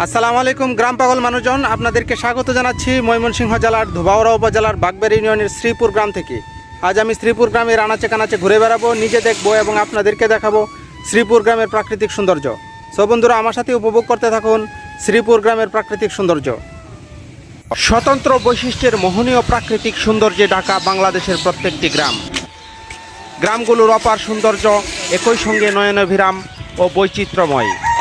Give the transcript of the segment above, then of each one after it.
আসসালামু আলাইকুম, গ্রাম পাগল মানুষজন। আপনাদেরকে স্বাগত জানাচ্ছি ময়মনসিংহ জেলার ধোবাউড়া উপজেলার বাগবের ইউনিয়নের শ্রীপুর গ্রাম থেকে। আজ আমি শ্রীপুর গ্রামের আনাচে কানাচে ঘুরে বেড়াবো, নিজে দেখব এবং আপনাদেরকে দেখাবো শ্রীপুর গ্রামের প্রাকৃতিক সৌন্দর্য। সো বন্ধুরা, আমার সাথে উপভোগ করতে থাকুন শ্রীপুর গ্রামের প্রাকৃতিক সৌন্দর্য। স্বতন্ত্র বৈশিষ্ট্যের মোহনীয় প্রাকৃতিক সৌন্দর্যে ঢাকা বাংলাদেশের প্রত্যেকটি গ্রাম। গ্রামগুলোর অপার সৌন্দর্য একই সঙ্গে নয়নাভিরাম ও বৈচিত্র্যময়।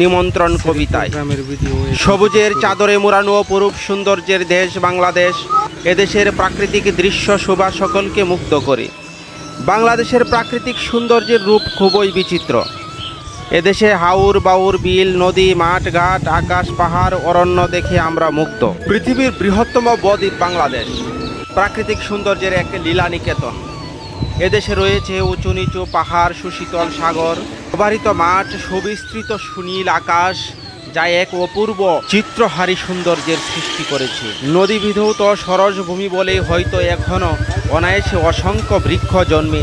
নিমন্ত্রণ কবিতায়। সবুজের চাদরে মোড়ানো অপরূপ সৌন্দর্যের দেশ বাংলাদেশ এদেশের প্রাকৃতিক দৃশ্য শোভা সকলকে মুক্ত করে। বাংলাদেশের প্রাকৃতিক সৌন্দর্যের রূপ খুবই বিচিত্র। এদেশে হাউর বাউর বিল নদী মাঠ ঘাট আকাশ পাহাড় অরণ্য দেখে আমরা মুক্ত পৃথিবীর বৃহত্তম বদ্বীপ বাংলাদেশ। প্রাকৃতিক সৌন্দর্যের এক লীলা নিকেতন এদেশে রয়েছে উঁচু নিচু পাহাড়, সুশীতল সাগর। প্রবাহিত মাঠ, সুবিস্তৃত সুনীল আকাশ, যা এক অপূর্ব চিত্রহারী সৌন্দর্যের সৃষ্টি করেছে। নদী বিধৌত সরস ভূমি বলে হয়তো এখনও অনায়াসে অসংখ্য বৃক্ষ জন্মে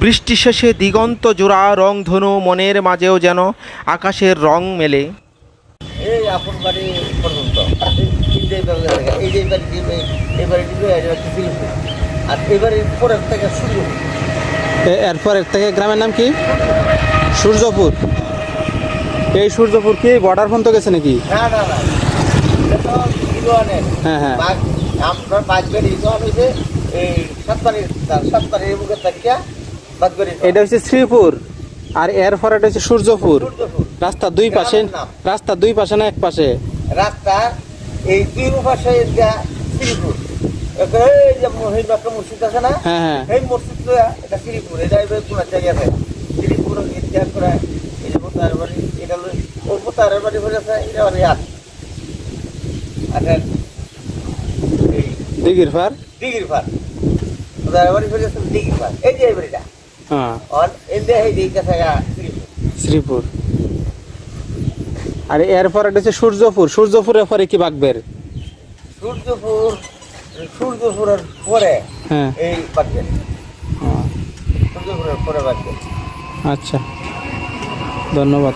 বৃষ্টি শেষে দিগন্ত জোড়া রংধনু মনের মাঝেও যেন আকাশের রং মেলে। এই আপন বাড়ি পর্যন্ত। এই যে দিবে দিবে আর পরের থেকে শুরু এ- এরপর এর থেকে গ্রামের নাম কি? সূর্যপুর। এই সূর্যপুর কি বর্ডার পর্যন্ত গেছে নাকি? না না না। তো হ্যাঁ হ্যাঁ। বাঘ বাড়ি এই সাতবাড়ির সাতবাড়ির মুখে থাকিয়া এটা হচ্ছে শ্রীপুর আর এরপর এটা হচ্ছে সূর্যপুর। রাস্তার দুই পাশে। রাস্তার দুই পাশে না এক পাশে? রাস্তা এই দুই পাশে শ্রীপুর। এই যে মসজিদ আছে না? হ্যাঁ হ্যাঁ। এই মসজিদটা এটা শ্রীপুর এটা এবার কোন জায়গাতে শ্রীপুর ইতিহাস করে যে বাড়ি এটা বাড়ি হয়ে আছে এটা বাড়ি আর বাড়ি হয়ে আছে দিঘির পার এই যে বাড়িটা। হ্যাঁ। শ্রীপুর। আর এরপর এটা হচ্ছে সূর্যপুর। সূর্যপুরের পরে কি বাগবের সূর্যপুর সূর্যপুরের পরে হ্যাঁ। এই বাগবে হ্যাঁ, সূর্যপুরের পরে বাগবে আচ্ছা। ধন্যবাদ